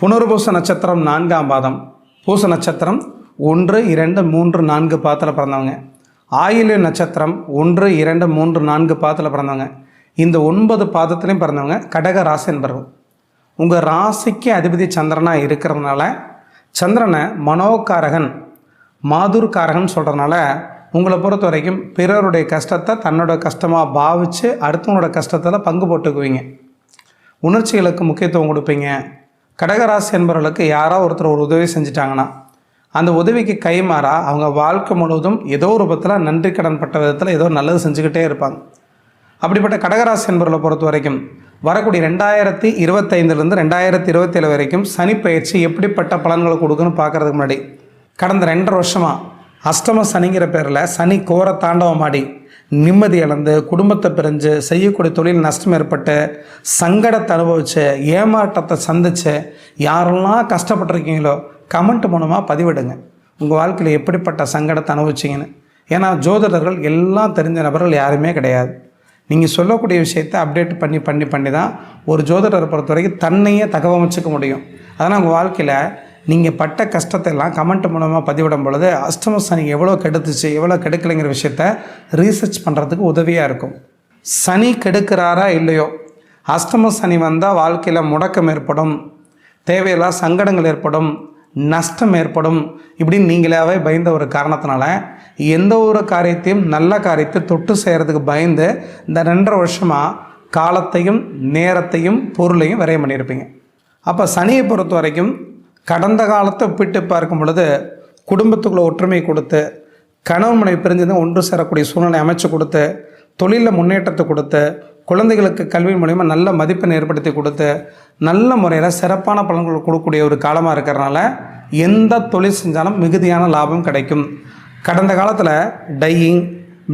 புனர்பூச நட்சத்திரம் நான்காம் பாதம். பூச நட்சத்திரம் ஒன்று இரண்டு மூன்று நான்கு பாதத்தில் பிறந்தவங்க. ஆயில நட்சத்திரம் ஒன்று இரண்டு மூன்று நான்கு பாதத்தில் பிறந்தவங்க. இந்த ஒன்பது பாதத்துலேயும் பிறந்தவங்க கடக ராசி என்பவர்கள் உங்கள் ராசிக்கு அதிபதி சந்திரனாக இருக்கிறதுனால சந்திரனை மனோகாரகன் மாதுர்காரகன் சொல்கிறதுனால உங்களை பொறுத்த வரைக்கும் பிறருடைய கஷ்டத்தை தன்னோட கஷ்டமாக பாவித்து அடுத்தவங்களோட கஷ்டத்தில் பங்கு போட்டுக்குவீங்க. உணர்ச்சிகளுக்கு முக்கியத்துவம் கொடுப்பீங்க. கடகராசி என்பவர்களுக்கு யாரோ ஒருத்தர் ஒரு உதவி செஞ்சிட்டாங்கன்னா அந்த உதவிக்கு கைமாறா அவங்க வாழ்க்கை முழுவதும் ஏதோ ஒரு ரூபத்தில் நன்றி கடன் பட்ட விதத்தில் ஏதோ நல்லது செஞ்சுக்கிட்டே இருப்பாங்க. அப்படிப்பட்ட கடகராசி என்பவர்களை பொறுத்த வரைக்கும் வரக்கூடிய ரெண்டாயிரத்தி இருபத்தைந்துலேருந்து ரெண்டாயிரத்தி இருபத்தேழு வரைக்கும் சனி பயிற்சி எப்படிப்பட்ட பலன்களை கொடுக்குன்னு பார்க்கறதுக்கு முன்னாடி கடந்த ரெண்டரை வருஷமாக அஷ்டம சனிங்கிற பேரில் சனி கோர தாண்டவமாடி நிம்மதி இழந்து குடும்பத்தை பிரிஞ்சு செய்யக்கூடிய தொழில் நஷ்டம் ஏற்பட்டு சங்கடத்தை அனுபவிச்சு ஏமாற்றத்தை சந்திச்சு யாரெல்லாம் கஷ்டப்பட்டிருக்கீங்களோ கமெண்ட் மூலமாக பதிவிடுங்க. உங்கள் வாழ்க்கையில் எப்படிப்பட்ட சங்கடத்தை அனுபவிச்சிங்கன்னு. ஏன்னா ஜோதிடர்கள் எல்லாம் தெரிஞ்ச நபர்கள் யாருமே கிடையாது. நீங்கள் சொல்லக்கூடிய விஷயத்தை அப்டேட் பண்ணி பண்ணி பண்ணி தான் ஒரு ஜோதிடரை பொறுத்த வரைக்கும் தன்னையே தகவமைச்சிக்க முடியும். அதனால் உங்கள் வாழ்க்கையில் நீங்கள் பட்ட கஷ்டத்தை எல்லாம் கமெண்ட் மூலமாக பதிவிடும் பொழுது அஷ்டம சனி எவ்வளோ கெடுத்துச்சு எவ்வளோ கெடுக்கலைங்கிற விஷயத்த ரீசர்ச் பண்ணுறதுக்கு உதவியாக இருக்கும். சனி கெடுக்கிறாரா இல்லையோ? அஷ்டம சனி வந்தால் வாழ்க்கையில் முடக்கம் ஏற்படும் தேவையில்லா சங்கடங்கள் ஏற்படும் நஷ்டம் ஏற்படும் இப்படின்னு நீங்களாவே பயந்த ஒரு காரணத்தினால எந்த ஒரு காரியத்தையும் நல்ல காரியத்தை தொட்டு செய்கிறதுக்கு பயந்து இந்த ரெண்டரை வருஷமாக காலத்தையும் நேரத்தையும் பொருளையும் விரையம் பண்ணியிருப்பீங்க. அப்போ சனியை பொறுத்த வரைக்கும் கடந்த காலத்தை ஒப்பிட்டு பார்க்கும் பொழுது குடும்பத்துக்குள்ளே ஒற்றுமை கொடுத்து கணவன் மனைவி பிரிஞ்சது ஒன்று சேரக்கூடிய சூழ்நிலை அமைச்சு கொடுத்து தொழிலில் முன்னேற்றத்தை கொடுத்து குழந்தைகளுக்கு கல்வி மூலயமா நல்ல மதிப்பெண் ஏற்படுத்தி கொடுத்து நல்ல முறையில் சிறப்பான பலன்கள் கொடுக்கக்கூடிய ஒரு காலமாக இருக்கிறனால எந்த தொழில் செஞ்சாலும் மிகுதியான லாபம் கிடைக்கும். கடந்த காலத்தில் டையிங்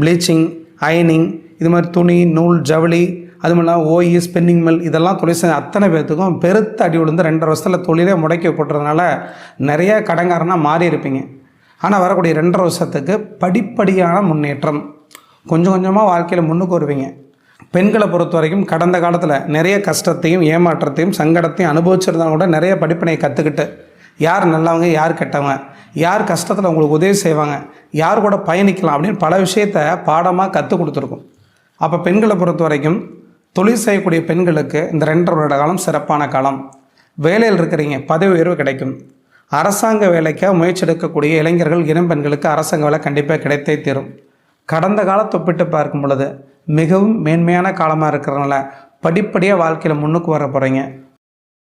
ப்ளீச்சிங் அயனிங் இது மாதிரி துணி நூல் ஜவுளி அது மட்டும் இல்லாமல் ஓஇ ஸ்பின்னிங் மில் இதெல்லாம் தொழில் செஞ்ச அத்தனை பேர்த்துக்கும் பெருத்த அடி விழுந்து ரெண்டரை வருஷத்தில் தொழிலே முடக்கி போட்டுறதுனால நிறைய கடங்காரனாக மாறி இருப்பீங்க. ஆனால் வரக்கூடிய ரெண்டரை வருஷத்துக்கு படிப்படியான முன்னேற்றம். கொஞ்சம் கொஞ்சமாக வாழ்க்கையில் முன்னுக்கு வருவீங்க. பெண்களை பொறுத்த வரைக்கும் கடந்த காலத்தில் நிறைய கஷ்டத்தையும் ஏமாற்றத்தையும் சங்கடத்தையும் அனுபவிச்சிருந்தாலும் கூட நிறைய படிப்பினை கற்றுக்கிட்டு யார் நல்லவங்க யார் கெட்டவங்க யார் கஷ்டத்தில் உங்களுக்கு உதவி செய்வாங்க யார் கூட பயணிக்கலாம் அப்படின்னு பல விஷயத்த பாடமாக கற்றுக் கொடுத்துருக்கும். அப்போ பெண்களை பொறுத்த வரைக்கும் தொழில் செய்யக்கூடிய பெண்களுக்கு இந்த ரெண்டரை வருட காலம் சிறப்பான காலம். வேலையில் இருக்கிறீங்க பதவி உயர்வு கிடைக்கும். அரசாங்க வேலைக்காக முயற்சி எடுக்கக்கூடிய இளைஞர்கள் இளம் பெண்களுக்கு அரசாங்க வேலை கண்டிப்பாக கிடைத்தே தீரும். கடந்த காலத்தை ஒப்பிட்டு பார்க்கும் பொழுது மிகவும் மேன்மையான காலமாக இருக்கிறதுனால படிப்படியாக வாழ்க்கையில் முன்னுக்கு வர போகிறீங்க